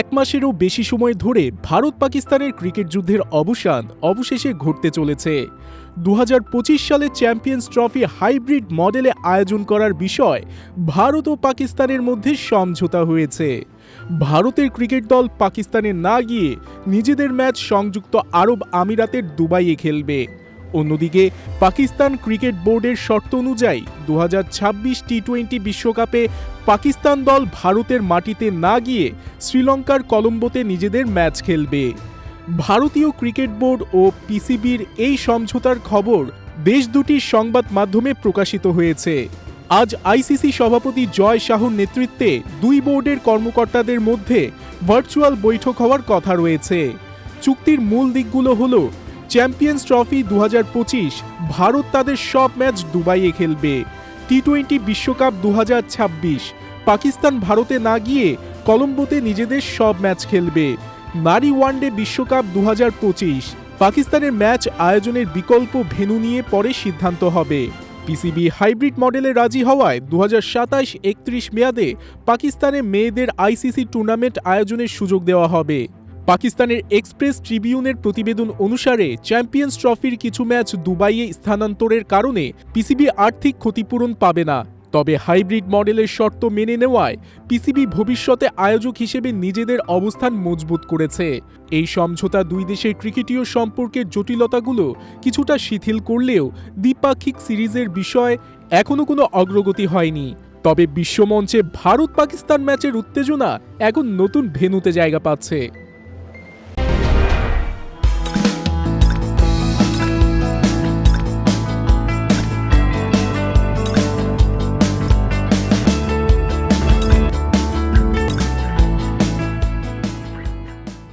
এক মাসেরও বেশি সময় ধরে ভারত পাকিস্তানের ক্রিকেট যুদ্ধের অবসান অবশেষে ঘটতে চলেছে। দু হাজার পঁচিশ সালে চ্যাম্পিয়ন্স ট্রফি হাইব্রিড মডেলে আয়োজন করার বিষয় ভারত ও পাকিস্তানের মধ্যে সমঝোতা হয়েছে। ভারতের ক্রিকেট দল পাকিস্তানে না গিয়ে নিজেদের ম্যাচ সংযুক্ত আরব আমিরাতের দুবাইয়ে খেলবে। অন্যদিকে পাকিস্তান ক্রিকেট বোর্ডের শর্ত অনুযায়ী দু হাজার ছাব্বিশ টি টোয়েন্টি বিশ্বকাপে পাকিস্তান দল ভারতের মাটিতে না গিয়ে শ্রীলঙ্কার কলম্বোতে নিজেদের ম্যাচ খেলবে। ভারতীয় ক্রিকেট বোর্ড ও পিসিবির এই সমঝোতার খবর দেশ দুটির সংবাদ মাধ্যমে প্রকাশিত হয়েছে। আজ আইসিসি সভাপতি জয় শাহুর নেতৃত্বে দুই বোর্ডের কর্মকর্তাদের মধ্যে ভার্চুয়াল বৈঠক হওয়ার কথা রয়েছে। চুক্তির মূল দিকগুলো হলো চ্যাম্পিয়ন্স ট্রফি দু হাজার পঁচিশ, ভারত তাদের সব ম্যাচ দুবাইয়ে খেলবে। টি টোয়েন্টি বিশ্বকাপ দু হাজার ছাব্বিশ, পাকিস্তান ভারতে না গিয়ে কলম্বোতে নিজেদের সব ম্যাচ খেলবে। নারী ওয়ানডে বিশ্বকাপ দু হাজার পঁচিশ, পাকিস্তানের ম্যাচ আয়োজনের বিকল্প ভেন্যু নিয়ে পরে সিদ্ধান্ত হবে। পিসিবি হাইব্রিড মডেলে রাজি হওয়ায় দু একত্রিশ মেয়াদে পাকিস্তানে মেয়েদের আইসিসি টুর্নামেন্ট আয়োজনের সুযোগ দেওয়া হবে। পাকিস্তানের এক্সপ্রেস ট্রিবিউনের প্রতিবেদন অনুসারে চ্যাম্পিয়ন্স ট্রফির কিছু ম্যাচ দুবাইয়ে স্থানান্তরের কারণে পিসিবি আর্থিক ক্ষতিপূরণ পাবে না। তবে হাইব্রিড মডেলের শর্ত মেনে নেওয়ায় পিসিবি ভবিষ্যতে আয়োজক হিসেবে নিজেদের অবস্থান মজবুত করেছে। এই সমঝোতা দুই দেশের ক্রিকেটীয় সম্পর্কের জটিলতাগুলো কিছুটা শিথিল করলেও দ্বিপাক্ষিক সিরিজের বিষয় এখনও কোনো অগ্রগতি হয়নি। তবে বিশ্বমঞ্চে ভারত পাকিস্তান ম্যাচের উত্তেজনা এখন নতুন ভেন্যুতে জায়গা পাচ্ছে।